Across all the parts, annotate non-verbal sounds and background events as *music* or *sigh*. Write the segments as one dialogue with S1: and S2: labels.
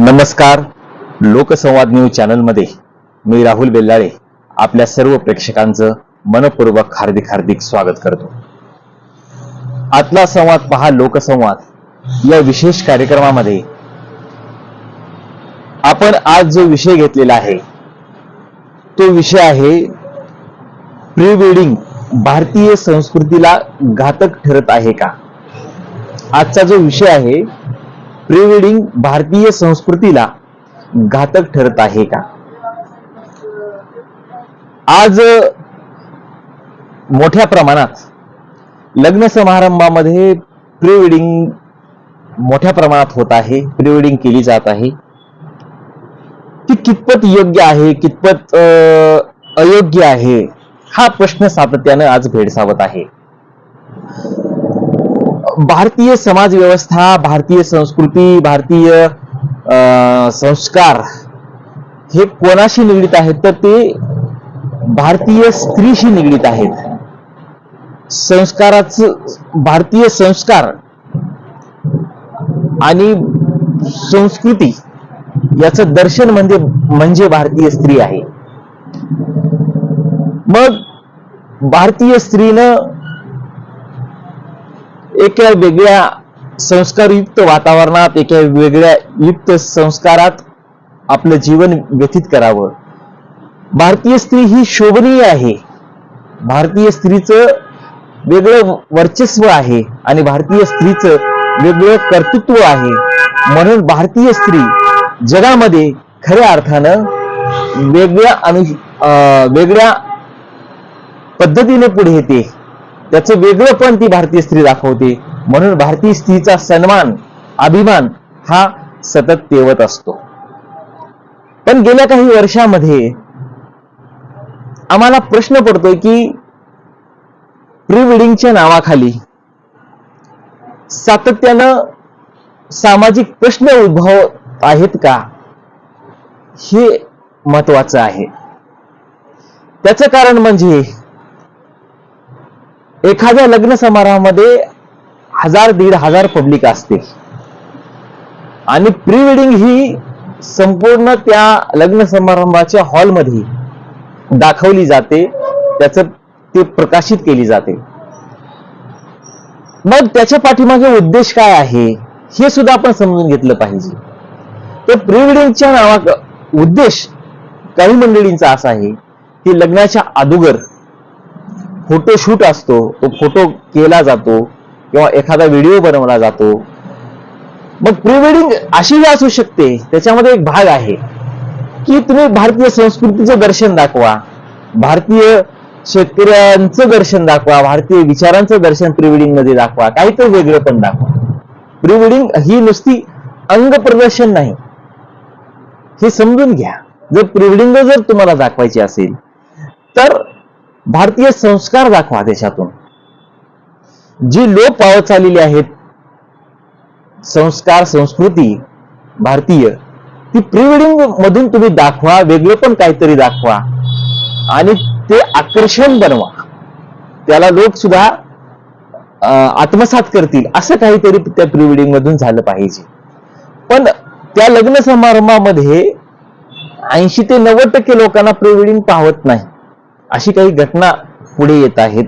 S1: नमस्कार. लोकसंवाद न्यूज चॅनलमध्ये मी राहुल बेल्लाळे आपल्या सर्व प्रेक्षकांचं मनपूर्वक हार्दिक हार्दिक स्वागत करतो. आतला संवाद पहा लोकसंवाद. या विशेष कार्यक्रमामध्ये आपण आज जो विषय घेतलेला आहे तो विषय आहे प्री वेडिंग भारतीय संस्कृतीला घातक ठरत आहे का? आजचा जो विषय आहे प्री वेडिंग भारतीय संस्कृतीला घातक ठरत आहे का? आज मोठ्या प्रमाणात लग्न समारंभामध्ये प्री वेडिंग मोठ्या प्रमाणात होत आहे प्री वेडिंग केली जात आहे. ती कितपत योग्य आहे कितपत अं, अयोग्य आहे हा प्रश्न सातत्यानं आज भेडसावत आहे. भारतीय समाज व्यवस्था भारतीय संस्कृती भारतीय अं, संस्कार हे कोणाशी निगडीत आहेत? तर ते भारतीय स्त्रीशी निगडीत आहेत. संस्काराच भारतीय संस्कार आणि संस्कृती याचं दर्शन म्हणजे म्हणजे भारतीय स्त्री आहे. मग भारतीय स्त्रीनं एका वेगळ्या संस्कारयुक्त वातावरणात एका वेगळ्या युक्त संस्कारात आपलं जीवन व्यतीत करावं. भारतीय स्त्री ही शोभनीय आहे. भारतीय स्त्रीचं वेगळं वर्चस्व आहे आणि भारतीय स्त्रीचं वेगळं कर्तृत्व आहे. म्हणून भारतीय स्त्री जगामध्ये खऱ्या अर्थानं वेगळ्या अनु वेगळ्या पद्धतीने पुढे येते. त्याचं वेगळं पण ती भारतीय स्त्री दाखवते. म्हणून भारतीय स्त्रीचा सन्मान अभिमान हा सतत तेवत असतो. पण गेल्या काही वर्षामध्ये आम्हाला प्रश्न पडतोय की प्री वेडिंगच्या नावाखाली सातत्यानं सामाजिक प्रश्न उद्भवत आहेत का? हे महत्वाचं आहे. त्याचं कारण म्हणजे एखाद्या लग्न समारंभामध्ये हजार दीड हजार पब्लिक असते. आणि प्री वेडिंग ही संपूर्ण त्या लग्न समारंभाच्या हॉलमध्ये दाखवली जाते. त्याच ते प्रकाशित केली जाते. मग त्याच्या पाठीमागे उद्देश काय आहे हे सुद्धा आपण समजून घेतलं पाहिजे. तर प्री वेडिंगच्या नावा उद्देश काही मंडळींचा असा आहे की लग्नाच्या अगोदर फोटोशूट असतो तो फोटो केला जातो किंवा एखादा व्हिडिओ बनवला जातो. मग प्री वेडिंग अशी असू शकते त्याच्यामध्ये एक भाग आहे की तुम्ही भारतीय संस्कृतीचं दर्शन दाखवा भारतीय शेतकऱ्यांचं दर्शन दाखवा भारतीय विचारांचं दर्शन प्री वेडिंगमध्ये दाखवा काहीतरी वेगळं पण दाखवा. प्री वेडिंग ही नुसती अंग प्रदर्शन नाही. हे समजून घ्या. जर प्री वेडिंग जर तुम्हाला दाखवायची असेल तर भारतीय संस्कार दाखवा देशातून. जी लोप पावत चाललेली आहेत संस्कार संस्कृती भारतीय ती प्री वेडिंग मधून तुम्ही दाखवा वेगळं पण काहीतरी दाखवा आणि ते आकर्षण बनवा. त्याला लोक सुद्धा आत्मसात करतील असं काहीतरी त्या प्री वेडिंग मधून झालं पाहिजे. पण त्या लग्न समारंभामध्ये ऐंशी ते नव्वद टक्के लोकांना प्री वेडिंग पाहत नाही. अशी काही घटना पुढे येत आहेत.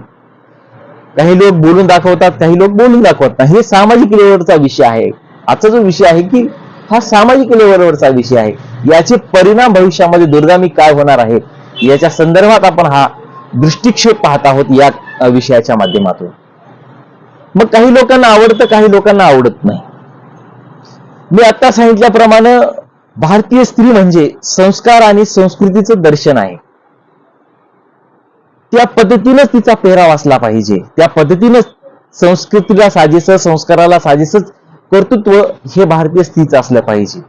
S1: काही लोक बोलून दाखवतात काही लोक बोलून दाखवत नाही. हे सामाजिक लेवलचा विषय आहे. आजचा जो विषय आहे की हा सामाजिक लेवलवरचा विषय आहे. याचे परिणाम भविष्यामध्ये दुर्गामी काय होणार आहेत याच्या संदर्भात आपण हा दृष्टिक्षेप पाहत आहोत या विषयाच्या माध्यमातून. मग काही लोकांना आवडतं काही लोकांना आवडत नाही. मी आता सांगितल्याप्रमाणे भारतीय स्त्री म्हणजे संस्कार आणि संस्कृतीचं दर्शन आहे. त्या पद्धतीनंच तिचा पेहराव असला पाहिजे. त्या पद्धतीनंच संस्कृतीला साजेस संस्काराला साजेसच कर्तृत्व हे भारतीय स्त्रीच असलं पाहिजे.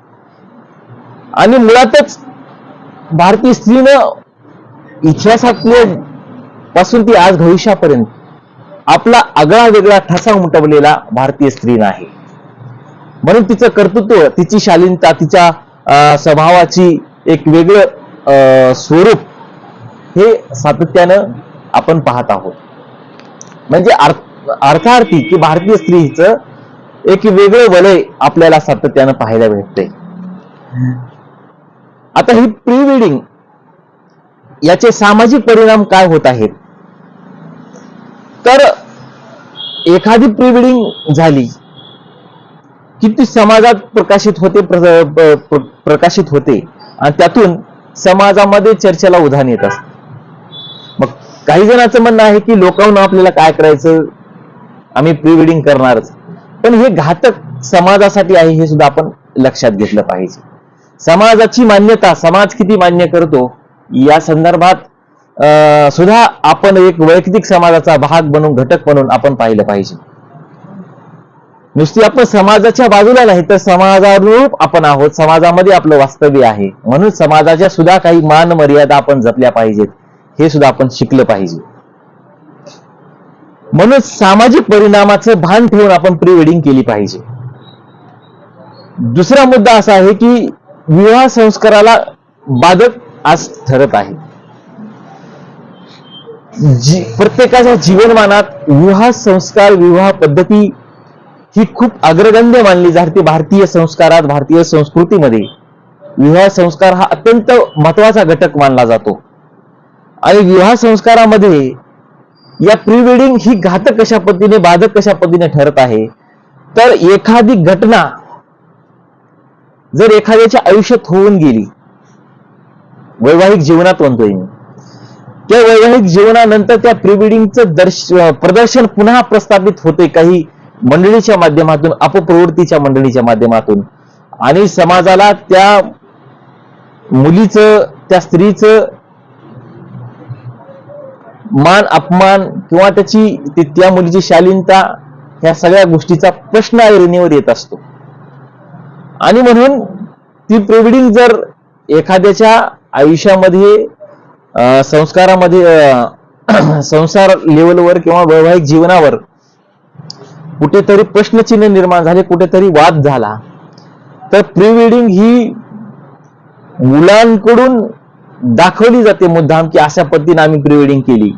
S1: आणि मुळातच भारतीय स्त्रीनं इतिहासातले पासून ती आज भविष्यापर्यंत आपला आगळा वेगळा ठसा उमटवलेला भारतीय स्त्री नाही. म्हणून तिचं कर्तृत्व तिची शालीनता तिच्या अं, स्वभावाची एक वेगळं अं, स्वरूप हे सातत्यानं आपण पाहत आहोत. म्हणजे अर्थार्थी की भारतीय स्त्रीचं एक वेगळं वलय आपल्याला सातत्यानं पाहायला भेटते. आता ही प्री वेडिंग याचे सामाजिक परिणाम काय होत आहेत? तर एखादी प्री वेडिंग झाली की ती समाजात प्रकाशित होते प्र- प्र, प्र, प्रकाशित होते आणि त्यातून समाजामध्ये चर्चेला उधाण येत असते. काही जणांचं म्हणणं आहे की लोकांना आपल्याला काय करायचं? आम्ही प्री वेडिंग करणारच. पण हे घातक समाजासाठी आहे हे सुद्धा आपण लक्षात घेतलं पाहिजे. समाजाची मान्यता समाज किती मान्य करतो? या संदर्भात सुद्धा आपण एक वैयक्तिक समाजाचा भाग बनून घटक बनून आपण पाहिलं पाहिजे. नुसती आपण समाजाच्या बाजूला नाही तर समाजानुरूप आपण आहोत. समाजामध्ये आपलं वास्तव्य आहे. म्हणून समाजाच्या सुद्धा काही मान मर्यादा आपण जपल्या पाहिजेत. हे सुद्धा आपण शिकलं पाहिजे. म्हणून सामाजिक परिणामाचं भान ठेवून आपण प्री वेडिंग केली पाहिजे. दुसरा मुद्दा असा आहे की विवाह संस्काराला बाधक आज ठरत आहे. जी प्रत्येकाच्या जीवनमानात विवाह संस्कार विवाह पद्धती ही खूप अग्रगण्य मानली जाते भारतीय संस्कारात भारतीय संस्कृतीमध्ये. विवाह संस्कार हा अत्यंत महत्त्वाचा घटक मानला जातो. आणि विवाह संस्कारामध्ये या प्री वेडिंग ही घातक कशा पद्धतीने बाधक कशा पद्धतीने ठरत आहे? तर एखादी घटना जर एखाद्याच्या आयुष्यात होऊन गेली वैवाहिक जीवनात म्हणतोय मी त्या वैवाहिक जीवनानंतर त्या प्री वेडिंगचं दर्श प्रदर्शन पुन्हा प्रस्थापित होते काही मंडळीच्या माध्यमातून अपप्रवृत्तीच्या मंडळीच्या माध्यमातून. आणि समाजाला त्या मुलीचं त्या स्त्रीचं मान अपमान किंवा त्याची ती- त्या मुलीची शालीनता ह्या सगळ्या गोष्टीचा प्रश्न ऐरणीवर येत असतो. आणि म्हणून ती प्रिविडिंग जर एखाद्याच्या आयुष्यामध्ये संस्कारामध्ये *clears throat* संसार लेवलवर किंवा वैवाहिक जीवनावर कुठेतरी प्रश्नचिन्ह निर्माण झाले कुठेतरी वाद झाला तर प्री वेडिंग ही मुलांकडून दाखवली जाते मुद्दाम की अशा पद्धतीने आम्ही प्री वेडिंग केली.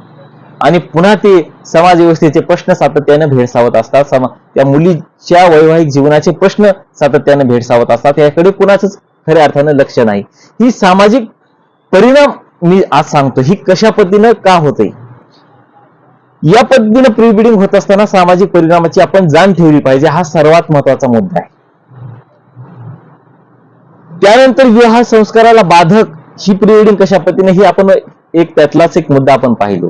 S1: आणि पुन्हा ते समाज व्यवस्थेचे प्रश्न सातत्याने भेडसावत असतात. समा त्या मुलीच्या वैवाहिक जीवनाचे प्रश्न सातत्याने भेडसावत असतात. याकडे कुणाच खऱ्या अर्थानं लक्ष नाही. ही सामाजिक परिणाम मी आज सांगतो. ही कशा पद्धतीनं का होते या पद्धतीनं प्री वेडिंग होत असताना सामाजिक परिणामाची आपण जाण ठेवली पाहिजे. हा सर्वात महत्त्वाचा मुद्दा आहे. त्यानंतर विवाह संस्काराला बाधक ही प्री वेडिंग कशा पद्धतीने ही आपण एक त्यातलाच एक मुद्दा आपण पाहिलो.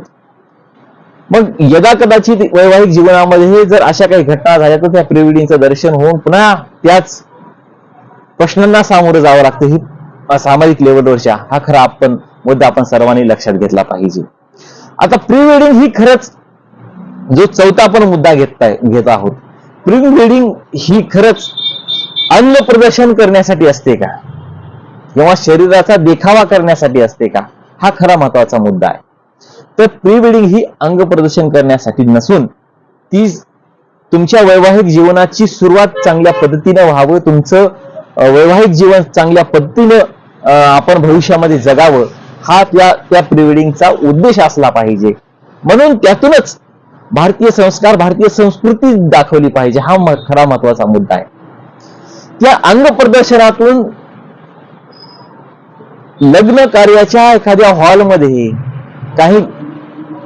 S1: मग यदा कदाचित वैवाहिक जीवनामध्ये जर अशा काही घटना झाल्या तर त्या प्री दर्शन होऊन पुन्हा त्याच प्रश्नांना सामोरं जावं लागतं. ही सामाजिक लेवलवरच्या हा खरा आपण मुद्दा आपण सर्वांनी लक्षात घेतला पाहिजे. आता प्री वेडिंग ही खरंच जो चौथा आपण मुद्दा घेताय घेत आहोत. प्री वेडिंग ही खरंच अन्न प्रदर्शन करण्यासाठी असते का? किंवा शरीराचा देखावा करण्यासाठी असते का? हा खरा महत्त्वाचा मुद्दा आहे. तर प्री वेडिंग ही अंग प्रदर्शन करण्यासाठी नसून ती तुमच्या वैवाहिक जीवनाची सुरुवात चांगल्या पद्धतीनं व्हावं तुमचं वैवाहिक जीवन चांगल्या पद्धतीनं आपण भविष्यामध्ये जगावं हा त्या त्या प्री वेडिंगचा उद्देश असला पाहिजे. म्हणून त्यातूनच भारतीय संस्कार भारतीय संस्कृती दाखवली पाहिजे. हा खरा महत्त्वाचा मुद्दा आहे. त्या अंग प्रदर्शनातून लग्न कार्याच्या एखाद्या हॉलमध्ये काही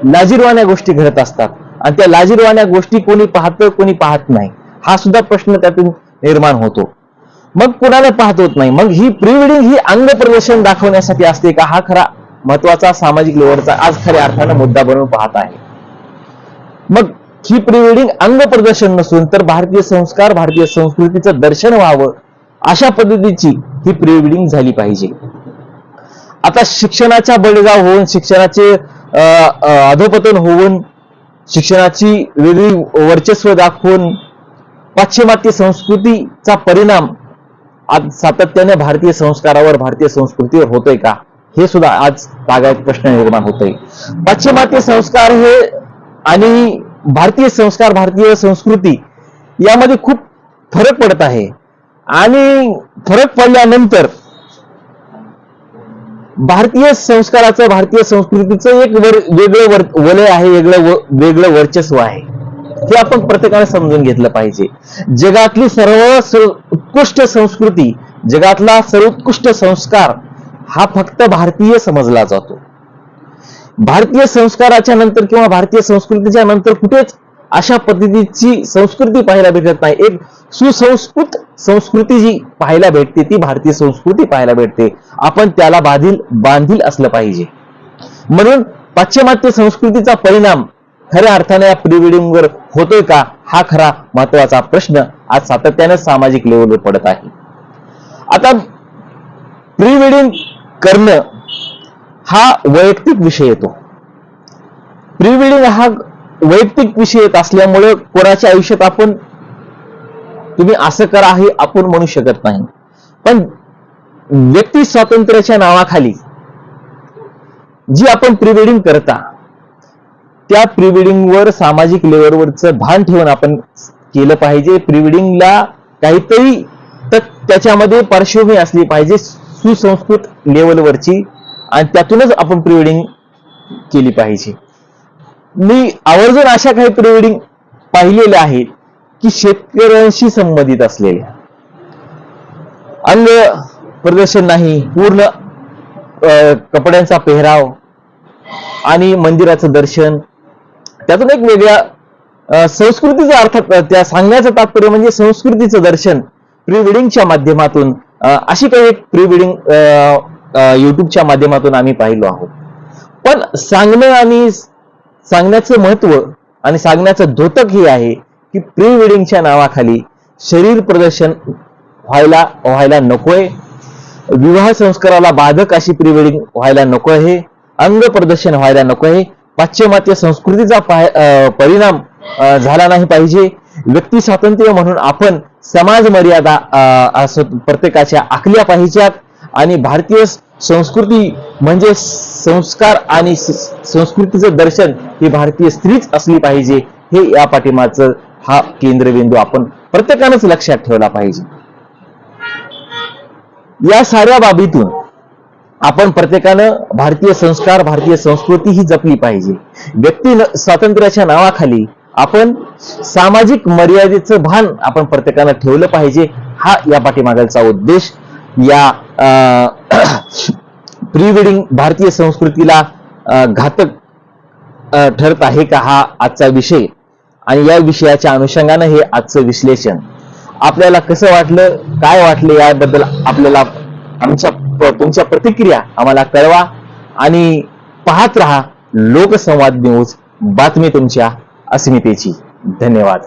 S1: लाजीरवाण्या गोष्टी घडत असतात. आणि त्या लाजीरवाण्या गोष्टी कोणी पाहतं कोणी पाहत नाही. हा सुद्धा प्रश्न त्यातून निर्माण होतो. मग कुणाला पाहत होत नाही? मग ही प्री वेडिंग ही अंग प्रदर्शन दाखवण्यासाठी असते का? हा खरा महत्त्वाचा सामाजिक लेवलचा आज खऱ्या अर्थानं मुद्दा बनवून पाहत आहे. मग ही प्री वेडिंग अंग प्रदर्शन नसून तर भारतीय संस्कार भारतीय संस्कृतीचं दर्शन व्हावं अशा पद्धतीची ही प्री वेडिंग झाली पाहिजे. आता शिक्षणाच्या बळगाव होऊन शिक्षणाचे अधोपतन होऊन शिक्षणाची वेगळी वर्चस्व दाखवून पाश्चिमात्य संस्कृतीचा परिणाम आज सातत्याने भारतीय संस्कारावर भारतीय संस्कृतीवर होतोय का? हे सुद्धा आज तागायत प्रश्न निर्माण होतोय. पाश्चिमात्य संस्कार हे आणि भारतीय संस्कार भारतीय संस्कृती यामध्ये खूप फरक पडत आहे. आणि फरक पडल्यानंतर भारतीय संस्काराचं भारतीय संस्कृतीचं एक वर वेगळं वर वलय आहे वेगळं व- वेगळं वर्चस्व आहे. हे आपण प्रत्येकाने समजून घेतलं पाहिजे. जगातली सर्व उत्कृष्ट संस्कृती जगातला सर्वोत्कृष्ट संस्कार हा फक्त भारतीय समजला जातो. भारतीय संस्काराच्या नंतर किंवा भारतीय संस्कृतीच्या नंतर कुठेच अशा पद्धतीची संस्कृती पाहायला भेटत नाही. एक सुसंस्कृत संस्कृती जी पाहायला भेटते ती भारतीय संस्कृती पाहायला भेटते. आपण त्याला बाधील बांधील असलं पाहिजे. म्हणून पाश्चिमात्य संस्कृतीचा परिणाम खऱ्या अर्थाने या प्री वेडिंग वर होतोय का? हा खरा महत्त्वाचा प्रश्न आज सातत्याने सामाजिक लेवलवर पडत आहे. आता प्री वेडिंग करणं हा वैयक्तिक विषय येतो. प्री वेडिंग हा वैयक्तिक विषय येत असल्यामुळे कोणाच्या आयुष्यात आपण तुम्ही असं करा हे आपण म्हणू शकत नाही. पण व्यक्ती स्वातंत्र्याच्या नावाखाली जी आपण प्री वेडिंग करता त्या प्रीवेडिंगवर सामाजिक लेवलवरचं भान ठेवून आपण केलं पाहिजे. प्रीवेडिंगला काहीतरी तर त्याच्यामध्ये पार्श्वभूमी असली पाहिजे सुसंस्कृत लेवलवरची आणि त्यातूनच आपण प्री वेडिंग केली पाहिजे. मी आवर्जून अशा काही प्री वेडिंग पाहिलेल्या आहेत की शेतकऱ्यांशी संबंधित असलेल्या. अंग प्रदर्शन नाही पूर्ण कपड्यांचा पेहराव आणि मंदिराचं दर्शन. त्यातून एक वेगळ्या संस्कृतीचा अर्थ त्या सांगण्याचं तात्पर्य म्हणजे संस्कृतीचं दर्शन प्री वेडिंगच्या माध्यमातून अशी काही एक प्री वेडिंग युट्यूबच्या माध्यमातून आम्ही पाहिलो आहोत. पण सांगणं आणि सांगण्याचं महत्त्व आणि सांगण्याचं धोतक हे आहे की प्री वेडिंगच्या नावाखाली शरीर प्रदर्शन व्हायला व्हायला नकोय. विवाह संस्काराला बाधक अशी प्री वेडिंग व्हायला नको आहे अंग प्रदर्शन व्हायला नको आहे पाश्चिमात्य संस्कृतीचा पाय- परिणाम झाला नाही पाहिजे. व्यक्ती स्वातंत्र्य म्हणून आपण समाज मर्यादा प्रत्येकाच्या आखल्या पाहिजेत. आणि भारतीय संस्कृती म्हणजे संस्कार आणि संस्कृतीचं दर्शन ही भारतीय स्त्रीच असली पाहिजे हे या पाठिंबाचं हा केंद्रबिंदू आपण प्रत्येकानंच लक्षात ठेवला पाहिजे. या साऱ्या बाबीतून आपण प्रत्येकानं भारतीय संस्कार भारतीय संस्कृती ही जपली पाहिजे. व्यक्ती स्वातंत्र्याच्या नावाखाली आपण सामाजिक मर्यादेचं भान आपण प्रत्येकानं ठेवलं पाहिजे हा या पाठीमागाचा उद्देश. या *coughs* प्री वेडिंग भारतीय संस्कृतीला घातक ठरत आहे का हा आजचा विषय? आणि या विषयाच्या अनुषंगानं हे आजचं विश्लेषण. आपल्याला कसं वाटलं काय वाटलं याबद्दल आपल्याला आमच्या तुमच्या प्रतिक्रिया आम्हाला कळवा आणि पाहत रहा लोकसंवाद न्यूज बातमी तुमच्या अस्मितेची. धन्यवाद.